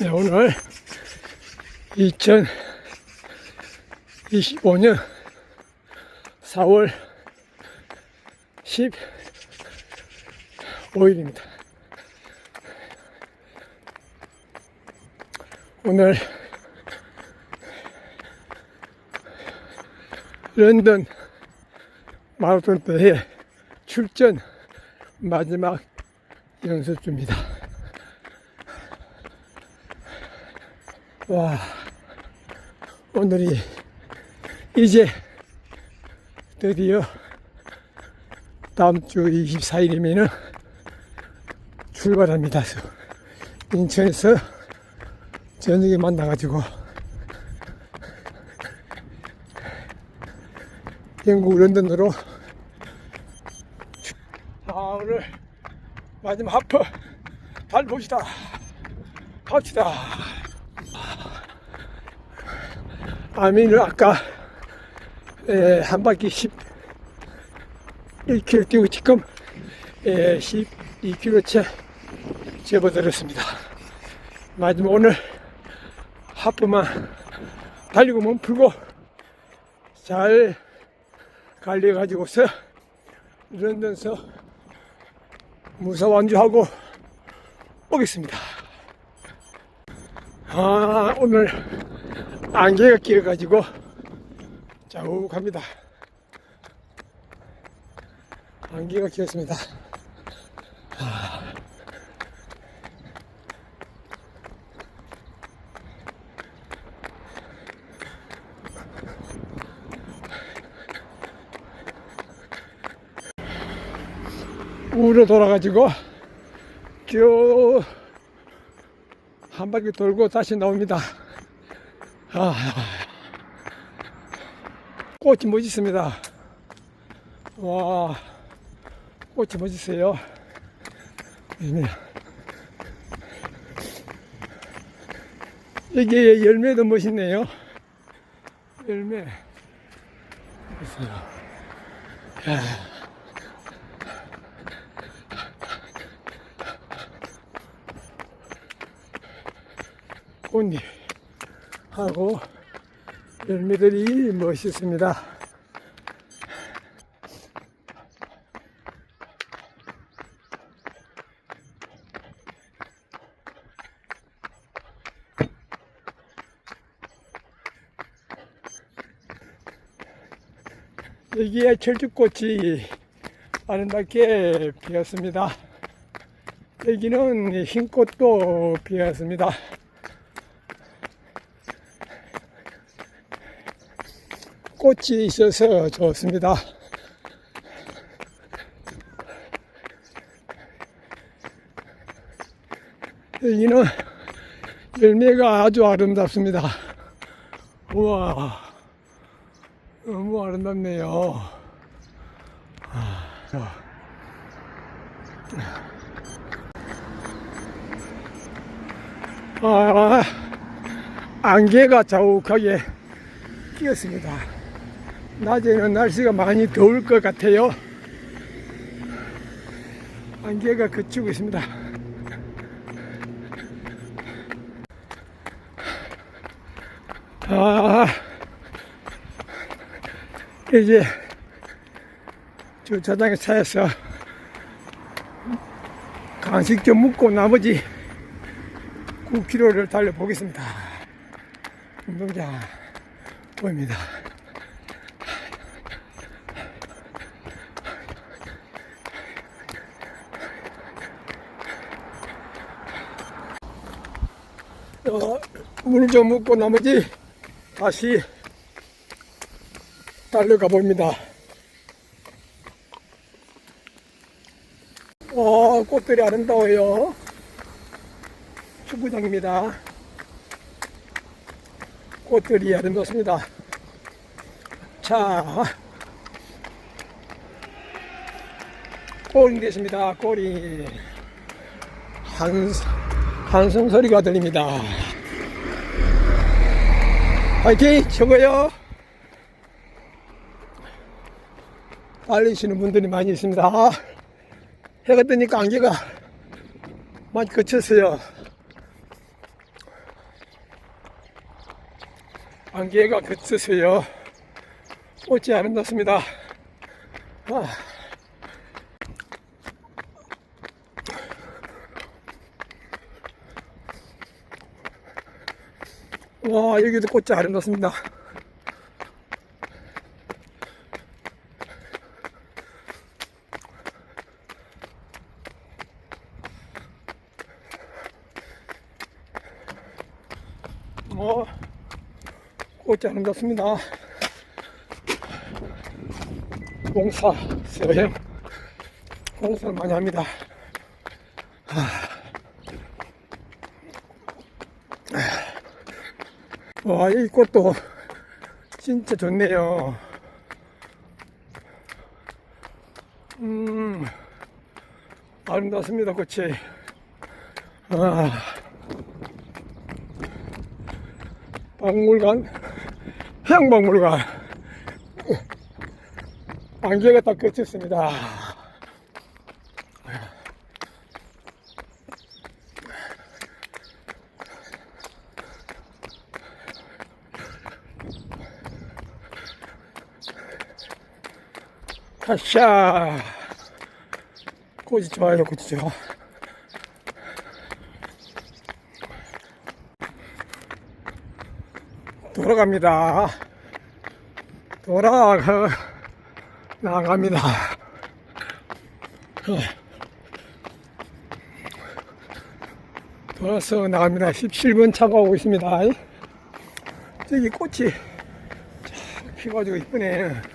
네, 오늘 2025년 4월 15일입니다. 오늘 런던 마라톤 대회 출전 마지막 연습주입니다. 와, 오늘이 이제 드디어 다음 주 24일이면은 출발합니다. 인천에서 저녁에 만나가지고 영국 런던으로 자 오늘 마지막 하프 달봅시다 갑시다 아미는 아까 에, 한 바퀴 11km 뛰고 지금 에, 12km 채 접어들었습니다 마지막 오늘 하프만 달리고 몸 풀고 잘 갈려가지고서 런던서 무사 완주하고 오겠습니다. 아, 오늘 안개가 끼어가지고 자욱합니다. 안개가 끼었습니다. 우로 돌아가지고 쭉 한 바퀴 돌고 다시 나옵니다. 아, 꽃이 멋있습니다. 와, 꽃이 멋있어요. 네. 이게 열매도 멋있네요. 열매. 보세요. 야. 꽃잎 하고 열매들이 멋있습니다. 여기에 철쭉꽃이 아름답게 피었습니다. 여기는 흰꽃도 피었습니다. 꽃이 있어서 좋습니다. 여기는 열매가 아주 아름답습니다. 우와, 너무 아름답네요. 아, 자. 아, 안개가 자욱하게 끼었습니다. 낮에는 날씨가 많이 더울 것 같아요. 안개가 그치고 있습니다. 아, 이제 주차장에 차에서 간식 좀 먹고 나머지 9km를 달려보겠습니다. 운동장 보입니다. 어, 물좀 먹고 나머지 다시 달려가 봅니다. 어, 꽃들이 아름다워요. 축구장입니다. 꽃들이 아름답습니다. 자, 꼬리 됐습니다. 꼬리. 한, 한성 소리가 들립니다. 화이팅! 최고요! 알리시는 분들이 많이 있습니다. 아, 해가 뜨니까 안개가 많이 거쳤어요. 안개가 거쳤어요. 오지 않았습니다. 아. 와, 여기도 꽃이 아름답습니다. 뭐, 꽃이 아름답습니다. 공사, 서행, 공사를 많이 합니다. 와, 이 꽃도 진짜 좋네요. 음, 아름답습니다, 꽃이. 아, 박물관, 해양박물관. 안개가 다 그쳤습니다. 가샤 꽃이 좋아요 좋아 돌아갑니다. 돌아가 나갑니다. 돌아서 나갑니다. 17번 차가 오고 있습니다. 저기 꽃이 쫙 피가지고 이쁘네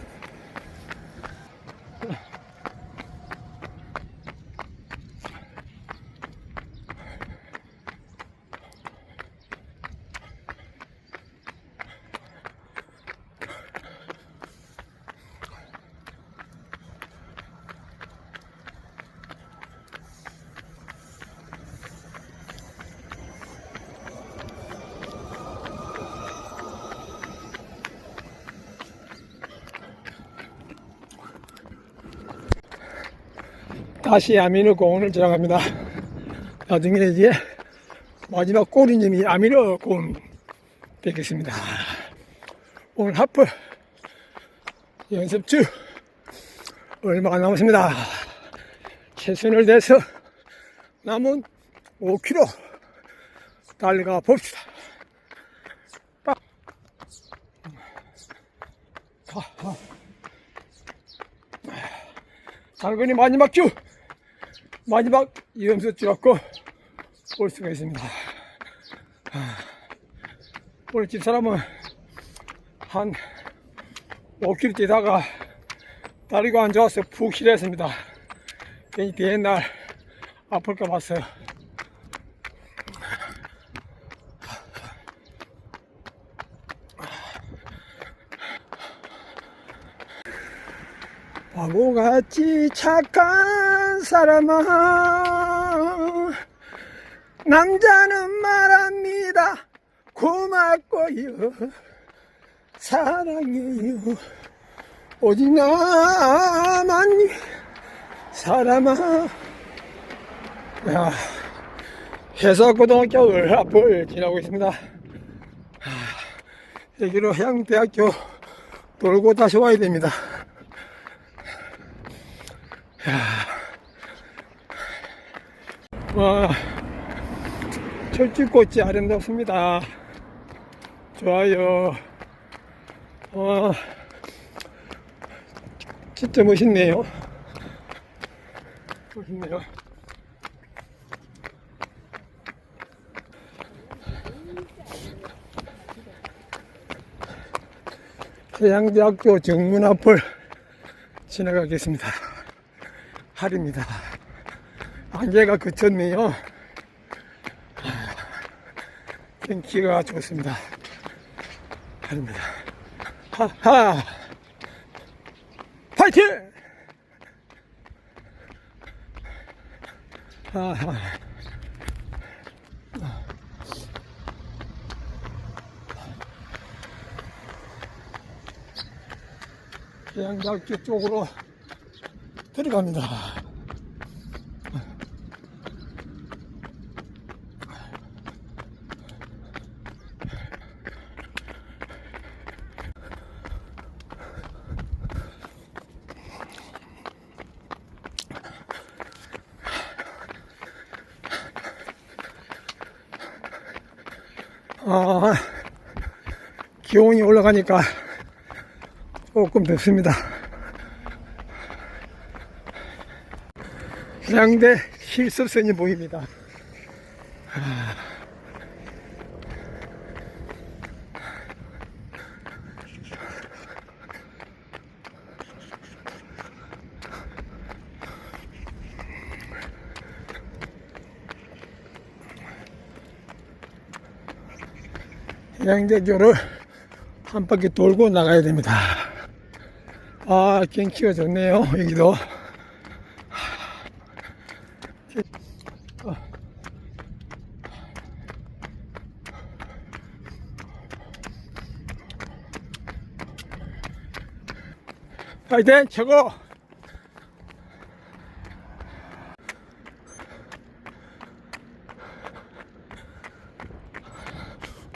다시 아미노 공원을 지나갑니다. 나중에 이제 마지막 꼬리님이 아미노 공원 되겠습니다. 오늘 하프 연습주 얼마 안 남았습니다. 최선을 다해서 남은 5km 달려가 봅시다. 빠. 가, 가. 당근이 마지막 주 마지막 이염수 찍었고 올 수가 있습니다. 아, 오늘 집사람은 한 5km 뛰다가 다리가 안 좋아서 푹 쉬랬습니다. 괜히 뒤에 날 아플까 봤어요. 바보같이 착한 사람아 남자는 말합니다. 고맙고요 사랑해요 오직 나만 사람아. 야, 해석고등학교 앞을 지나고 있습니다. 하, 여기로 해양대학교 돌고 다시 와야 됩니다 와, 철쭉꽃이 아름답습니다. 좋아요. 와, 진짜 멋있네요. 멋있네요. 해양대학교 정문 앞을 지나가겠습니다. 할입니다. 안개가 그쳤네요.天気가 좋습니다. 할입니다. 하하! 파이팅! 하하. 해양대학교 쪽으로 들어갑니다. 아, 기온이 올라가니까 조금 덥습니다. 해양대 실습선이 보입니다. 해양대교를 한 바퀴 돌고 나가야 됩니다. 아, 경치가 좋네요, 여기도. 파이팅! 최고!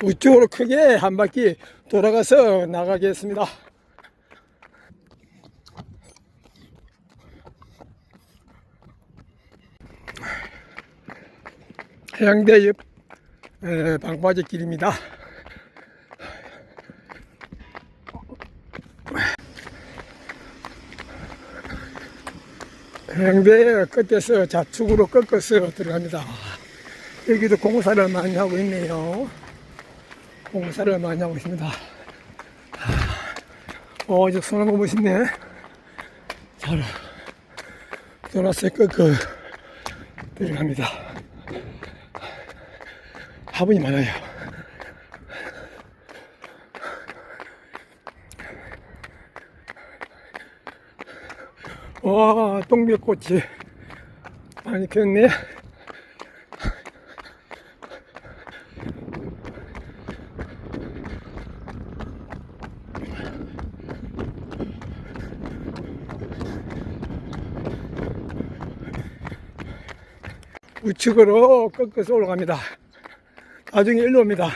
우측으로 크게 한 바퀴 돌아가서 나가겠습니다. 해양대 옆 에, 방파제 길입니다. 해양대 끝에서 좌측으로 꺾어서 들어갑니다. 여기도 공사를 많이 하고 있네요. 공사를 많이 하고 있습니다. 어, 이제 소나무 멋있네. 잘, 돌아서 꺾어 들어갑니다. 화분이 많아요. 와, 동백꽃이 많이 피었네. 우측으로 꺾어서 올라갑니다. 나중에 일로 옵니다.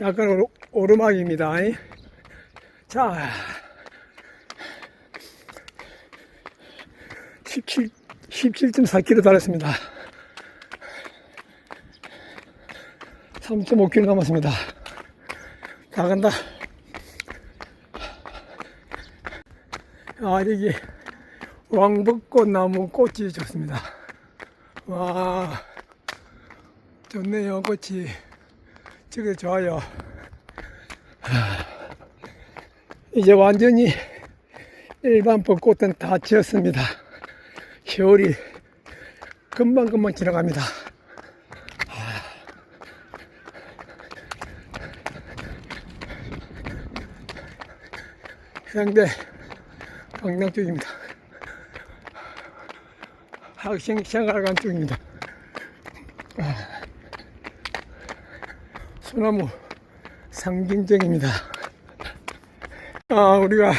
약간 오르, 오르막입니다. 자, 17, 17.4km 달았습니다. 3.5km 남았습니다. 나간다. 아, 여기 왕벚꽃 나무 꽃이 좋습니다. 와, 좋네요, 꽃이. 저게 좋아요. 하, 이제 완전히 일반 벚꽃은 다 지었습니다. 겨울이 금방금방 지나갑니다. 해양대 강남 쪽입니다. 학생 생활관 쪽입니다. 소나무 상징적입니다. 아, 우리가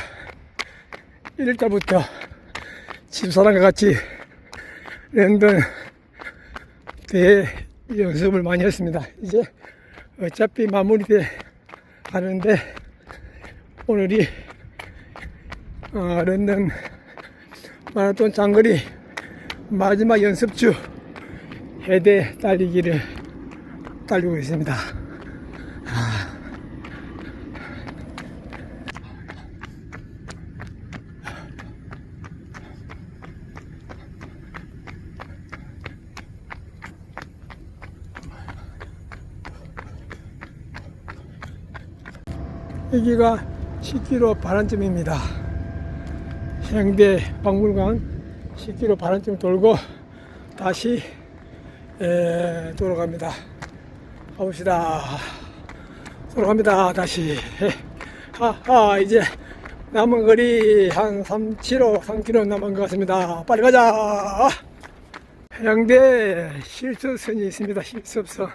1일자부터 집사람과 같이 랜던 대회 연습을 많이 했습니다. 이제 어차피 마무리돼 가는데 오늘이 어, 랜던 마라톤 장거리 마지막 연습주 해대 달리기를 달리고 있습니다. 여기가 10km 반환점입니다. 해양대 박물관 10km 반환점 돌고 다시 에, 돌아갑니다. 가봅시다. 돌아갑니다. 다시. 하하 이제 남은 거리 한 3km, 3km 남은 것 같습니다. 빨리 가자. 해양대 실습선이 있습니다. 실습선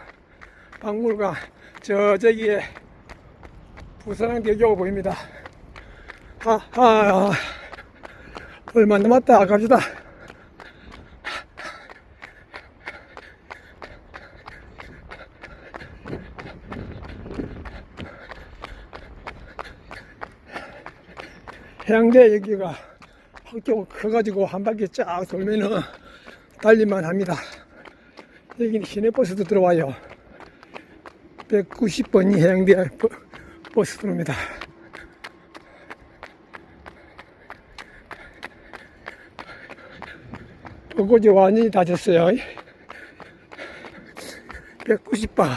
박물관 저 저기에 부산대교가 보입니다. 하하 얼마 남았다 갑시다. 해양대 여기가 학교가 커가지고 한 바퀴 쫙 돌면은 달릴만 합니다. 여기는 시내버스도 들어와요. 190번이 해양대 버- 버스 도로입니다. 벚꽃이 완전히 다졌어요. 190번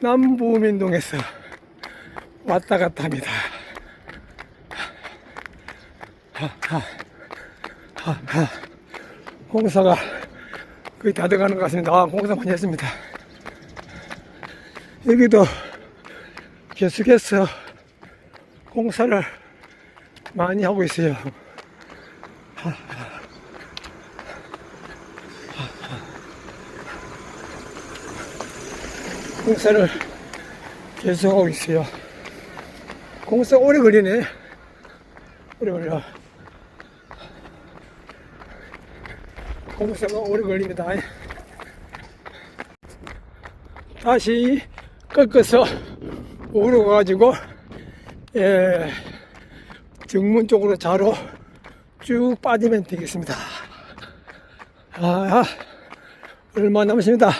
남부민동에서 왔다 갔다 합니다. 하하. 공사가 거의 다 돼가는 것 같습니다. 아, 공사 많이 했습니다. 여기도 계속해서 공사를 많이 하고 있어요. 공사를 계속하고 있어요. 공사 오래 걸리네. 오래 걸려. 공사가 오래 걸립니다. 다시 꺾어서 우로 가지고 예, 정문 쪽으로 자로 쭉 빠지면 되겠습니다. 아, 얼마 남았습니다.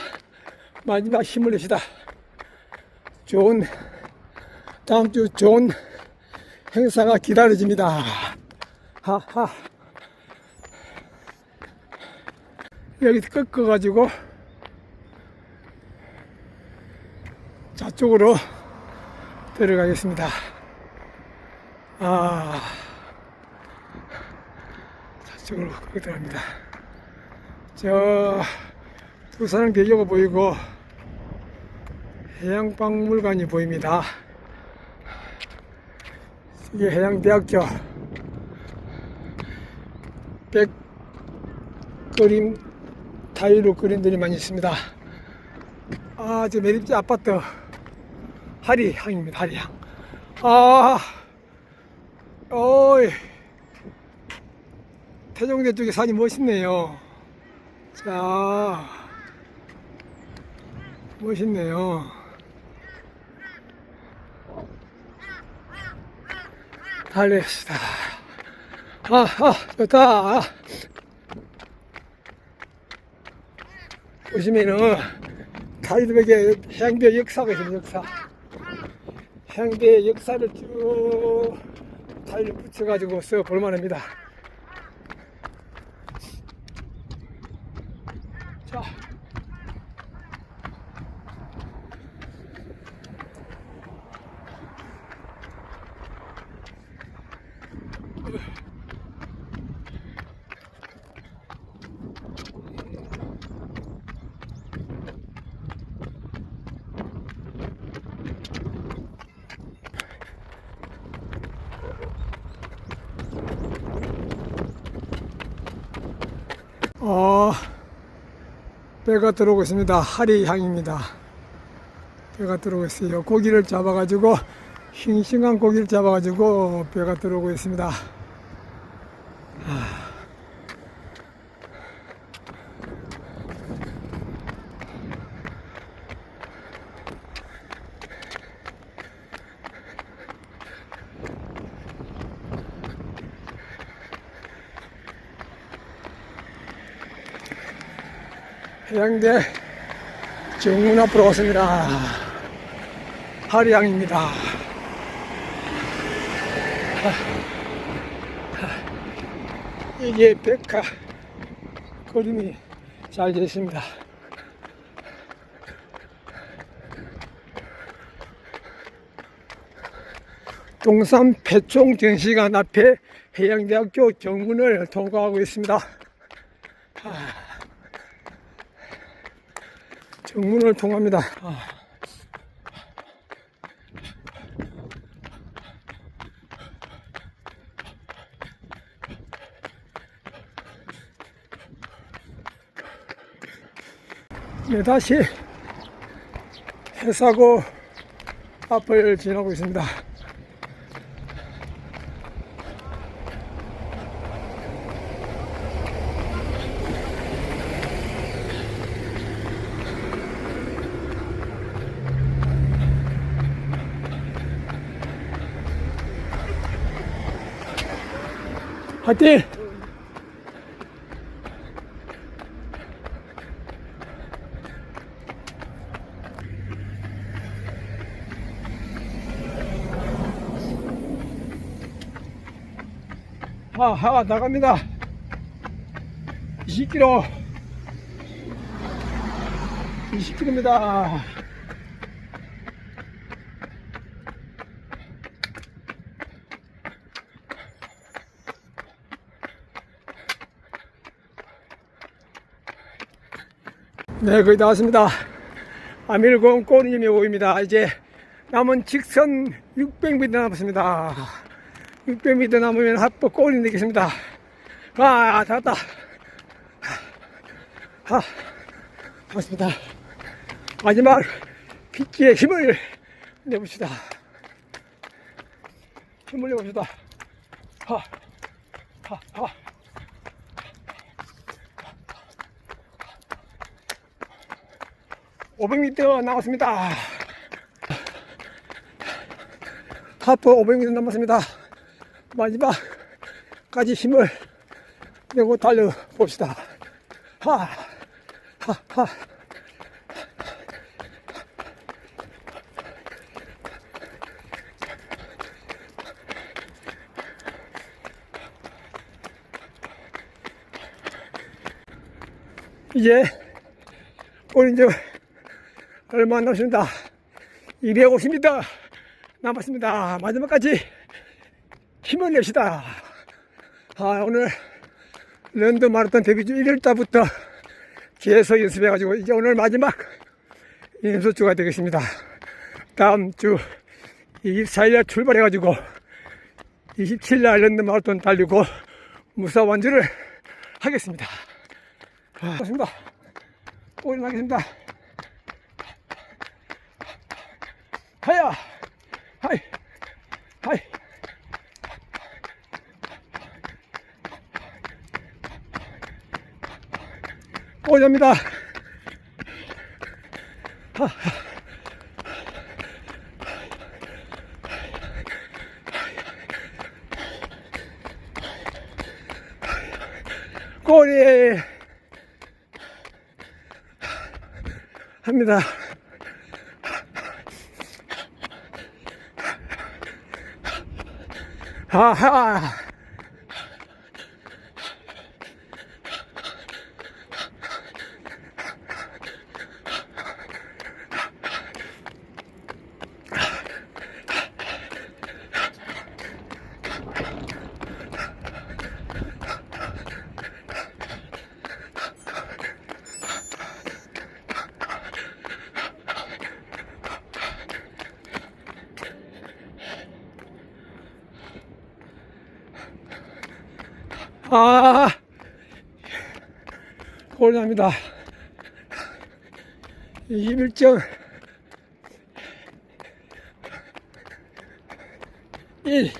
마지막 힘을 냅시다. 좋은 다음 주 좋은 행사가 기다려집니다. 하하. 여기 꺾어가지고 저쪽으로 들어가겠습니다. 아, 저쪽으로 꺾어 들어갑니다. 저 두산 대교가 보이고 해양박물관이 보입니다. 이게 해양대학교 백그림 타일로 그림들이 많이 있습니다. 아, 저 매립지 아파트 하리향입니다. 하리향. 아, 어이, 태종대 쪽에 산이 멋있네요. 자, 멋있네요. 달렸습니다. 아, 아, 좋다. 보시면은 다이드백에 해양대 역사가 있습니다. 역사. 해양대 역사를 쭉 타일 붙여가지고 써 볼만합니다. 자. 어, 배가 들어오고 있습니다. 하리향입니다. 배가 들어오고 있어요. 고기를 잡아가지고, 싱싱한 고기를 잡아가지고 배가 들어오고 있습니다. 해양대 정문 앞으로 왔습니다. 하리양입니다. 이게 백화 그림이 잘 되어 있습니다. 동산 패총 전시관 앞에 해양대학교 정문을 통과하고 있습니다. 정문을 통합니다. 아. 네, 다시 해사고 앞을 지나고 있습니다. 화이팅! 하하 나갑니다. 20km 20km입니다. 네, 거의 다 왔습니다. 아밀공 꼬리님이 보입니다. 이제 남은 직선 600m 남았습니다. 600m 남으면 합법 꼬리 되겠습니다. 아, 다 왔다. 아, 왔습니다. 마지막 빗기에 힘을 내봅시다. 힘을 내봅시다. 하, 하, 하. (500m) 남았습니다. 하프 500m 남았습니다. 마지막까지 힘을 내고 달려봅시다. 하, 하, 하. 이제 우리 이제 얼마 안 남았습니다. 250m 남았습니다. 마지막까지 힘을 냅시다. 아, 오늘 런던 마라톤 데뷔 주 1일달부터 계속 연습해가지고 이제 오늘 마지막 연습주가 되겠습니다. 다음 주 24일날 출발해가지고 27일 런던 마라톤 달리고 무사 완주를 하겠습니다. 아, 고맙습니다. 또 일어나겠습니다. 하야! 하이! 하이! 오자입니다. 꼬리 합니다. 아하. 아, 곤합니다. 21점 1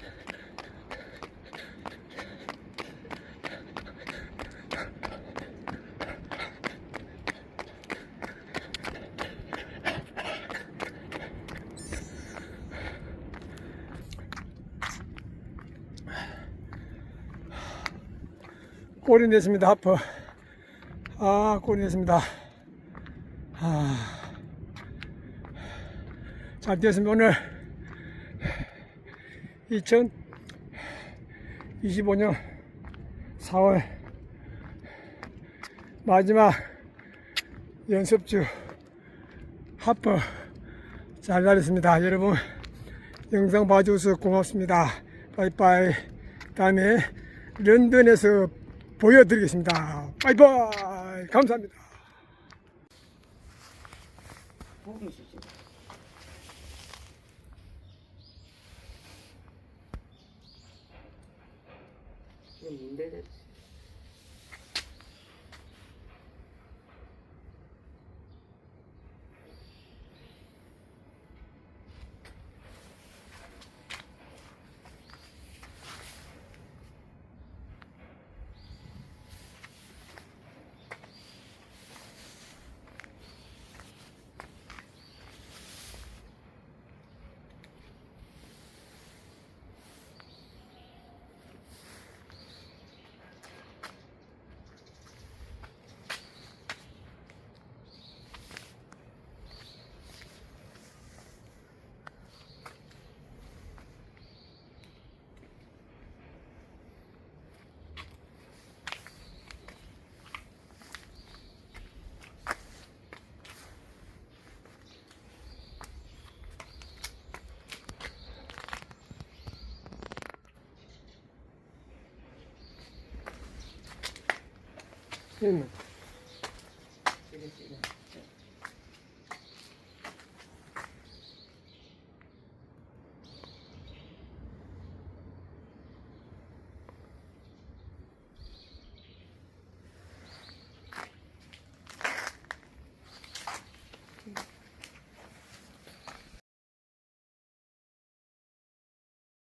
골이 냈습니다, 하프. 아, 골이 냈습니다. 아. 잘 되었습니다. 오늘 2025년 4월 마지막 연습주 하프 잘 날렸습니다. 여러분 영상 봐주셔서 고맙습니다. 빠이빠이. 다음에 런던에서 보여드리겠습니다. 빠이빠이. 감사합니다. 문제됐지. 예.